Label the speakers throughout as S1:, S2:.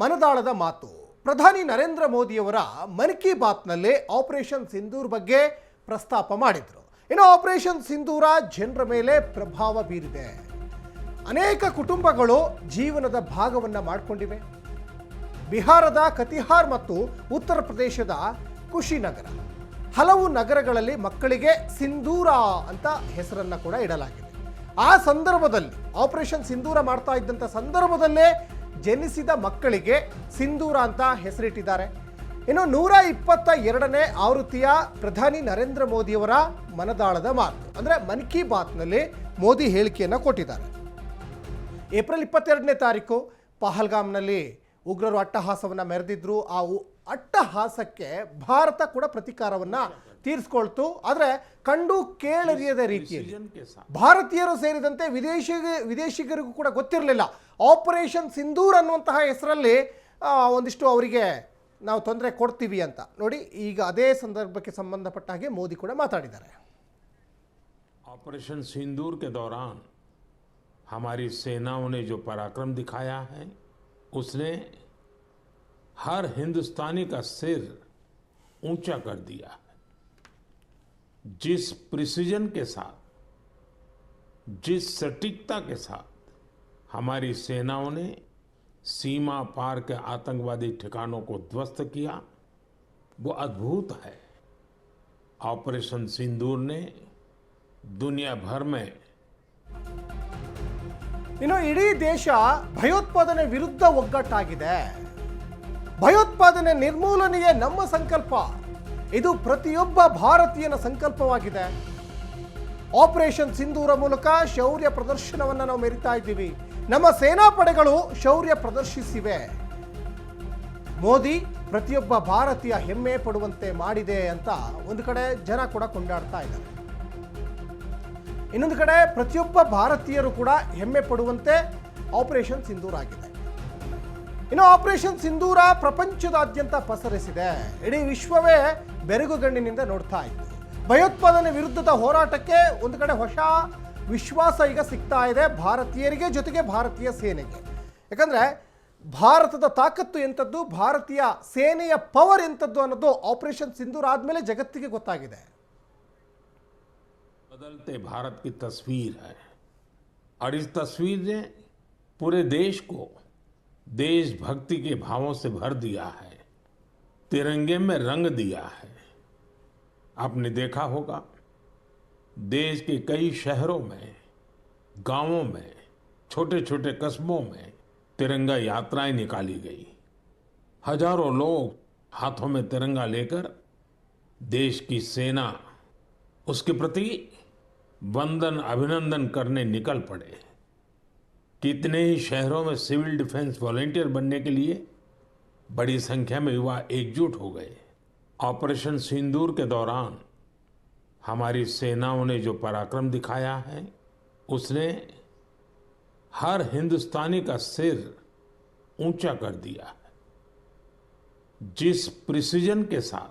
S1: ಮನದಾಳದ ಮಾತು. ಪ್ರಧಾನಿ ನರೇಂದ್ರ ಮೋದಿಯವರ ಮನ್ ಕಿ ಬಾತ್ನಲ್ಲೇ ಆಪರೇಷನ್ ಸಿಂಧೂರ್ ಬಗ್ಗೆ ಪ್ರಸ್ತಾಪ ಮಾಡಿದರು. ಇನ್ನು ಆಪರೇಷನ್ ಸಿಂಧೂರ ಜನರ ಮೇಲೆ ಪ್ರಭಾವ ಬೀರಿದೆ. ಅನೇಕ ಕುಟುಂಬಗಳು ಜೀವನದ ಭಾಗವನ್ನು ಮಾಡಿಕೊಂಡಿವೆ. ಬಿಹಾರದ ಕತಿಹಾರ್ ಮತ್ತು ಉತ್ತರ ಪ್ರದೇಶದ ಕುಶಿನಗರ. ಹಲವು ನಗರಗಳಲ್ಲಿ ಮಕ್ಕಳಿಗೆ ಸಿಂಧೂರ ಅಂತ ಹೆಸರನ್ನ ಕೂಡ ಇಡಲಾಗಿದೆ. ಆ ಸಂದರ್ಭದಲ್ಲಿ ಆಪರೇಷನ್ ಸಿಂಧೂರ ಮಾಡ್ತಾ ಇದ್ದಂಥ ಸಂದರ್ಭದಲ್ಲೇ ಜನಿಸಿದ ಮಕ್ಕಳಿಗೆ ಸಿಂಧೂರ ಅಂತ ಹೆಸರಿಟ್ಟಿದ್ದಾರೆ. ಇನ್ನು ನೂರ ಇಪ್ಪತ್ತ ಎರಡನೇ ಆವೃತ್ತಿಯ ಪ್ರಧಾನಿ ನರೇಂದ್ರ ಮೋದಿಯವರ ಮನದಾಳದ ಮಾತು. ಅಂದರೆ ಮನ್ ಕಿ ಬಾತ್ನಲ್ಲಿ ಮೋದಿ ಹೇಳಿಕೆಯನ್ನು ಕೊಟ್ಟಿದ್ದಾರೆ. ಏಪ್ರಿಲ್ ಇಪ್ಪತ್ತೆರಡನೇ ತಾರೀಕು ಪಹಲ್ಗಾಮ್ನಲ್ಲಿ ಉಗ್ರರು ಅಟ್ಟಹಾಸವನ್ನು ಮೆರೆದಿದ್ರು. ಆ ಅಟ್ಟಹಾಸಕ್ಕೆ ಭಾರತ ಕೂಡ ಪ್ರತೀಕಾರವನ್ನು ತೀರಿಸ್ಕೊಳ್ತು ಆದರೆ ಕಂಡು ಕೇಳರಿಯದ ರೀತಿಯಲ್ಲಿ
S2: के साथ
S1: ಭಾರತೀಯರು ಸೇರಿದಂತೆ ವಿದೇಶಿ ವಿದೇಶಿಗರಿಗೂ ಕೂಡ ಗೊತ್ತಿರಲಿಲ್ಲ ಆಪರೇಷನ್ ಸಿಂಧೂರ್ ಅನ್ನುವಂತಹ ಹೆಸರಲ್ಲಿ ಆ, ಒಂದಿಷ್ಟು ಅವರಿಗೆ ನಾವು ತೊಂದರೆ ಕೊಡ್ತೀವಿ ಅಂತ ನೋಡಿ ಈಗ ಅದೇ ಸಂದರ್ಭಕ್ಕೆ ಸಂಬಂಧಪಟ್ಟ ಹಾಗೆ ಮೋದಿ ಕೂಡ ಮಾತಾಡಿದ್ದಾರೆ
S2: ऑपरेशन सिंदूर के दौरान हमारी सेनाओं ने जो पराक्रम दिखाया है उसने हर हिंदुस्तानी का सिर ऊंचा कर दिया है जिस प्रिसीजन के साथ जिस सटीकता के साथ हमारी सेनाओं ने सीमा पार के आतंकवादी ठिकानों को ध्वस्त किया वो अद्भुत है ऑपरेशन सिंदूर ने दुनिया भर में
S1: ಇನ್ನು ಇಡೀ ದೇಶ ಭಯೋತ್ಪಾದನೆ ವಿರುದ್ಧ ಒಗ್ಗಟ್ಟಾಗಿದೆ ಭಯೋತ್ಪಾದನೆ ನಿರ್ಮೂಲನೆಯೇ ನಮ್ಮ ಸಂಕಲ್ಪ. ಇದು ಪ್ರತಿಯೊಬ್ಬ ಭಾರತೀಯನ ಸಂಕಲ್ಪವಾಗಿದೆ. ಆಪರೇಷನ್ ಸಿಂಧೂರ ಮೂಲಕ ಶೌರ್ಯ ಪ್ರದರ್ಶನವನ್ನು ನಾವು ಮೆರಿತಾ ಇದ್ದೀವಿ. ನಮ್ಮ ಸೇನಾಪಡೆಗಳು ಶೌರ್ಯ ಪ್ರದರ್ಶಿಸಿವೆ. ಮೋದಿ ಪ್ರತಿಯೊಬ್ಬ ಭಾರತೀಯ ಹೆಮ್ಮೆ ಪಡುವಂತೆ ಮಾಡಿದೆ ಅಂತ ಒಂದು ಕಡೆ ಜನ ಕೂಡ ಕೊಂಡಾಡ್ತಾ ಇದ್ದಾರೆ. ಇನ್ನೊಂದು ಕಡೆ ಪ್ರತಿಯೊಬ್ಬ ಭಾರತೀಯರು ಕೂಡ ಹೆಮ್ಮೆ ಪಡುವಂತೆ ಆಪರೇಷನ್ ಸಿಂಧೂರ್ ಆಗಿದೆ ಇನ್ನು ಆಪರೇಷನ್ ಸಿಂಧೂರ ಪ್ರಪಂಚದಾದ್ಯಂತ ಪಸರಿಸಿದೆ ಇಡೀ ವಿಶ್ವವೇ ಬೆರಗುಗಣ್ಣಿನಿಂದ ನೋಡ್ತಾ ಇತ್ತು ಭಯೋತ್ಪಾದನೆ ವಿರುದ್ಧದ ಹೋರಾಟಕ್ಕೆ ಒಂದು ಕಡೆ ಹೊಸ ವಿಶ್ವಾಸ ಈಗ ಸಿಗ್ತಾ ಇದೆ ಭಾರತೀಯರಿಗೆ ಜೊತೆಗೆ ಭಾರತೀಯ ಸೇನೆಗೆ ಯಾಕಂದ್ರೆ ಭಾರತದ ತಾಕತ್ತು ಎಂಥದ್ದು ಭಾರತೀಯ ಸೇನೆಯ ಪವರ್ ಎಂಥದ್ದು ಅನ್ನೋದು ಆಪರೇಷನ್ ಸಿಂಧೂರ್ ಆದಮೇಲೆ ಜಗತ್ತಿಗೆ ಗೊತ್ತಾಗಿದೆ
S2: बदलते भारत की तस्वीर है और इस तस्वीर ने पूरे देश को देशभक्ति के भावों से भर दिया है, तिरंगे में रंग दिया है। आपने देखा होगा, देश के कई शहरों में, गाँवों में छोटे छोटे कस्बों में तिरंगा यात्राएँ निकाली गई। हज़ारों लोग हाथों में तिरंगा लेकर देश की सेना, उसके प्रति वंदन अभिनंदन करने निकल पड़े। कितने ही शहरों में सिविल डिफेंस वॉलेंटियर बनने के लिए बड़ी संख्या में युवा एकजुट हो गए। ऑपरेशन सिंदूर के दौरान हमारी सेनाओं ने जो पराक्रम दिखाया है, उसने हर हिंदुस्तानी का सिर ऊँचा कर दिया है। जिस प्रिसीजन के साथ,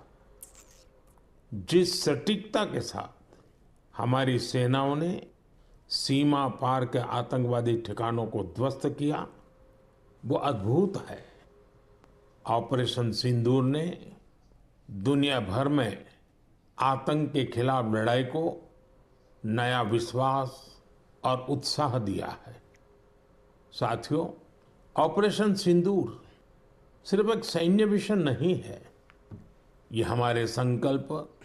S2: जिस सटीकता के साथ हमारी सेनाओं ने सीमा पार के आतंकवादी ठिकानों को ध्वस्त किया। वो अद्भुत है। ऑपरेशन सिंदूर ने दुनिया भर में आतंक के खिलाफ लड़ाई को नया विश्वास और उत्साह दिया है। साथियों, ऑपरेशन सिंदूर सिर्फ़ एक सैन्य मिशन नहीं है। ये हमारे संकल्प